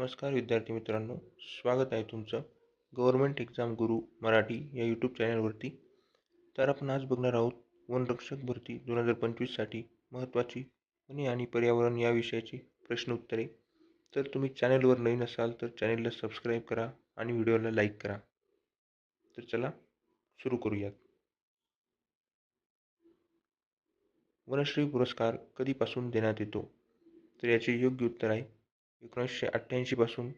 नमस्कार विद्यार्थी मित्रांनो. स्वागत आहे तुमचं गव्हर्मेंट एक्झाम गुरु मराठी या यूट्यूब चॅनलवरती. तर आपण आज बघणार आहोत वनरक्षक भरती दोन हजार पंचवीससाठी महत्त्वाची वने आणि पर्यावरण या विषयाची प्रश्न उत्तरे तर तुम्ही चॅनलवर नवीन असाल तर चॅनलला सबस्क्राईब करा आणि व्हिडिओला लाईक करा. तर चला सुरू करूयात. वनश्री पुरस्कार कधीपासून देण्यात येतो? तर याचे योग्य उत्तर आहे एकोणीसशे अठ्ठ्याऐंशीपासून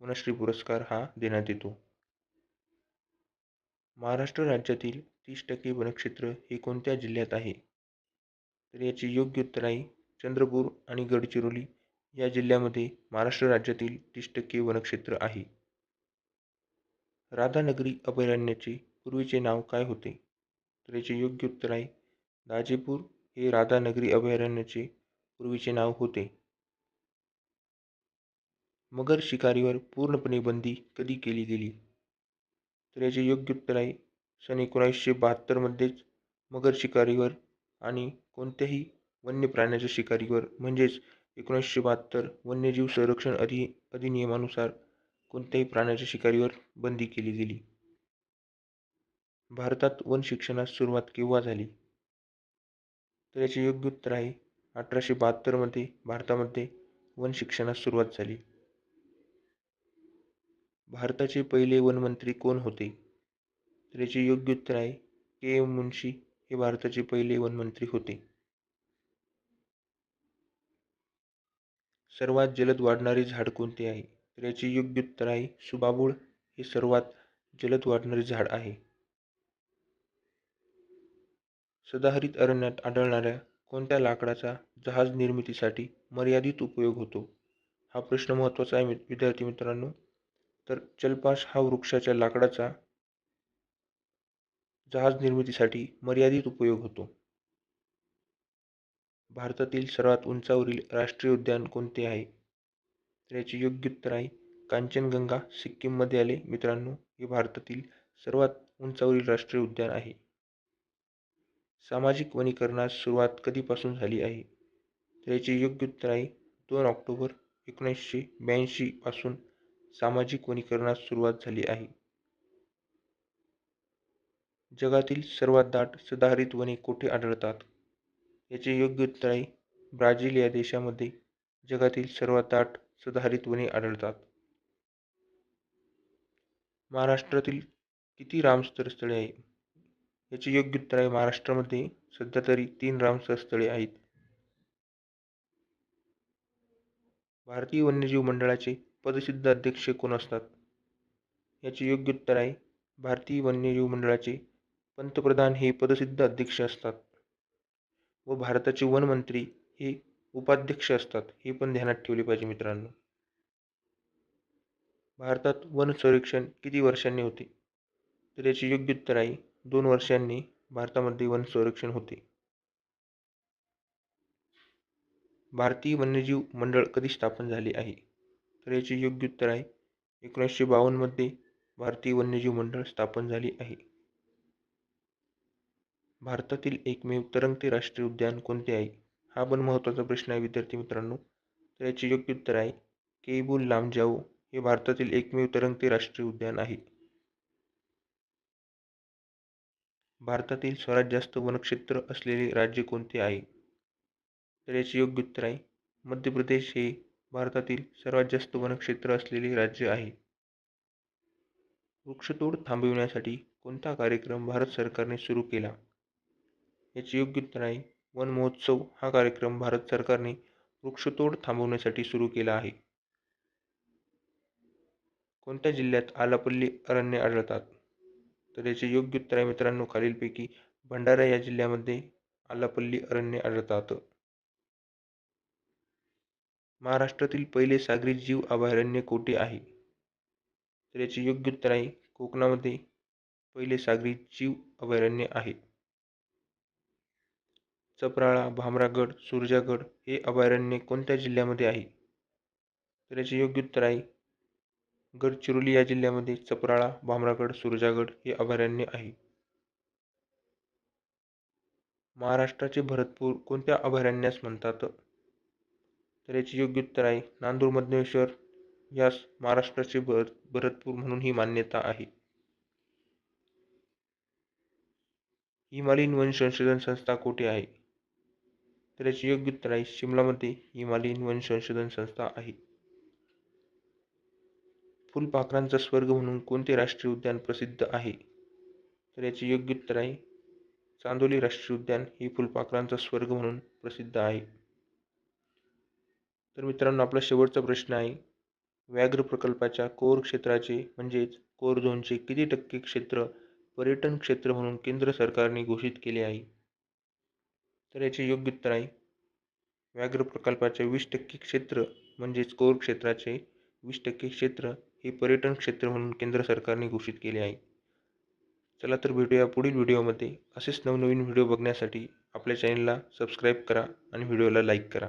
वनश्री पुरस्कार हा देण्यात येतो. महाराष्ट्र राज्यातील तीस टक्के वनक्षेत्र हे कोणत्या जिल्ह्यात आहे? तर याची योग्य उत्तर आहे चंद्रपूर आणि गडचिरोली या जिल्ह्यामध्ये महाराष्ट्र राज्यातील तीस टक्के वनक्षेत्र आहे. राधानगरी अभयारण्याचे पूर्वीचे नाव काय होते? तर याचे योग्य उत्तर आहे दाजीपूर हे राधानगरी अभयारण्याचे पूर्वीचे नाव होते. मगर शिकारीवर पूर्णपणे बंदी कधी केली गेली? तर याचे योग्य उत्तर आहे सन एकोणीसशे बहात्तरमध्येच मगर शिकारीवर आणि कोणत्याही वन्य प्राण्याच्या शिकारीवर म्हणजेच एकोणीसशे बहात्तर वन्यजीव संरक्षण अधि अधिनियमानुसार कोणत्याही प्राण्याच्या शिकारीवर बंदी केली गेली. भारतात वन शिक्षणास सुरुवात केव्हा झाली? तर याचे योग्य उत्तर आहे अठराशे बहात्तरमध्ये भारतामध्ये वन शिक्षणास सुरुवात झाली. भारताचे पहिले वनमंत्री कोण होते? तर याचे योग्य उत्तर आहे के. एम. मुन्शी हे भारताचे पहिले वनमंत्री होते. सर्वात जलद वाढणारे झाड कोणते आहे? तर याचे योग्य उत्तर आहे सुबाबूळ हे सर्वात जलद वाढणारे झाड आहे. सदाहरित अरण्यात आढळणाऱ्या कोणत्या लाकडाचा जहाज निर्मितीसाठी मर्यादित उपयोग होतो? हा प्रश्न महत्त्वाचा आहे विद्यार्थी मित्रांनो. तर चलपाश हा वृक्षाच्या लाकडाचा जहाज निर्मितीसाठी मर्यादित उपयोग होतो. भारतातील सर्वात उंचावरील राष्ट्रीय उद्यान कोणते आहे? तर याचे योग्य उत्तर आहे कांचनगंगा सिक्कीममध्ये आले. मित्रांनो हे भारतातील सर्वात उंचावरील राष्ट्रीय उद्यान आहे. सामाजिक वनीकरणास सुरुवात कधीपासून झाली आहे? तर याचे योग्य उत्तर आहे दोन ऑक्टोबर एकोणीसशे ब्याऐंशी पासून सामाजिक वनीकरणास सुरुवात झाली आहे. जगातील सर्वात दाट सदाहरित वने कोठे आढळतात? याचे योग्य उत्तर आहे ब्राझील या देशामध्ये जगातील सर्वात दाट सदाहरित वने आढळतात. महाराष्ट्रातील किती रामसर स्थळे आहे? याचे योग्य उत्तर आहे महाराष्ट्रामध्ये सध्या तरी तीन रामसर स्थळे आहेत. भारतीय वन्यजीव मंडळाचे पदसिद्ध अध्यक्ष कोण असतात? याचे योग्य उत्तर आहे भारतीय वन्यजीव मंडळाचे पंतप्रधान हे पदसिद्ध अध्यक्ष असतात. व भारताचे वनमंत्री हे उपाध्यक्ष असतात हे पण ध्यानात ठेवले पाहिजे मित्रांनो. भारतात वन संरक्षण किती वर्षांनी होते? तर याचे योग्य उत्तर आहे दोन वर्षांनी भारतामध्ये वन संरक्षण होते. भारतीय वन्यजीव मंडळ कधी स्थापन झाले आहे? तर याचे योग्य उत्तर आहे. एकोणीसशे बावन्नमध्ये भारतीय वन्यजीव मंडळ स्थापन झाले आहे. भारतातील एकमेव तरंगते राष्ट्रीय उद्यान कोणते आहे? हा पण महत्त्वाचा प्रश्न आहे विद्यार्थी मित्रांनो. तर याचे योग्य उत्तर आहे केबुल लामजाओ हे भारतातील एकमेव तरंगते राष्ट्रीय उद्यान आहे. भारतातील सर्वात जास्त वनक्षेत्र असलेले राज्य कोणते आहे? तर याचे योग्य उत्तर आहे मध्य प्रदेश हे भारतातील सर्वात जास्त वनक्षेत्र असलेले राज्य आहे. वृक्षतोड थांबविण्यासाठी कोणता कार्यक्रम भारत सरकारने सुरू केला? याचे योग्य उत्तर आहे वन महोत्सव हा कार्यक्रम भारत सरकारने वृक्षतोड थांबवण्यासाठी सुरू केला आहे. कोणत्या जिल्ह्यात आलापल्ली अरण्य आढळतात? तर याचे योग्य उत्तर आहे मित्रांनो खालीलपैकी भंडारा या जिल्ह्यामध्ये आलापल्ली अरण्य आढळतात. महाराष्ट्रातील पहिले सागरी जीव अभयारण्य कोठे आहे? तर याचे योग्य उत्तर आहे कोकणामध्ये पहिले सागरी जीव अभयारण्य आहे. चपराळा भामरागड सुरजागड हे अभयारण्य कोणत्या जिल्ह्यामध्ये आहे? तर याचे योग्य उत्तर आहे गडचिरोली या जिल्ह्यामध्ये चपराळा भामरागड सुरजागड हे अभयारण्य आहे. महाराष्ट्राचे भरतपूर कोणत्या अभयारण्यास म्हणतात? तर याचे योग्य उत्तर आहे नांदूर मधनेश्वर यास महाराष्ट्राचे भर भरतपूर म्हणून ही मान्यता आहे. हिमालयीन वन संशोधन संस्था कोठे आहे? तर याचे योग्य उत्तर आहे शिमलामध्ये हिमालयीन वन संशोधन संस्था आहे. फुलपाखरांचा स्वर्ग म्हणून कोणते राष्ट्रीय उद्यान प्रसिद्ध आहे? तर याचे योग्य उत्तर आहे चांदोली राष्ट्रीय उद्यान हे फुलपाखरांचा स्वर्ग म्हणून प्रसिद्ध आहे. तर मित्रांनो आपला शेवटचा प्रश्न आहे. व्याघ्र प्रकल्पाच्या कोर क्षेत्राचे म्हणजेच कोर झोनचे किती टक्के क्षेत्र पर्यटन क्षेत्र म्हणून केंद्र सरकारने घोषित केले आहे? तर याचे योग्य उत्तर आहे. व्याघ्र प्रकल्पाचे वीस टक्के क्षेत्र म्हणजेच कोर क्षेत्राचे वीस टक्के क्षेत्र हे पर्यटन क्षेत्र म्हणून केंद्र सरकारने घोषित केले आहे. चला तर भेटूया पुढील व्हिडिओमध्ये. असेच नवनवीन व्हिडिओ बघण्यासाठी आपल्या चॅनलला सबस्क्राईब करा आणि व्हिडिओला लाईक करा.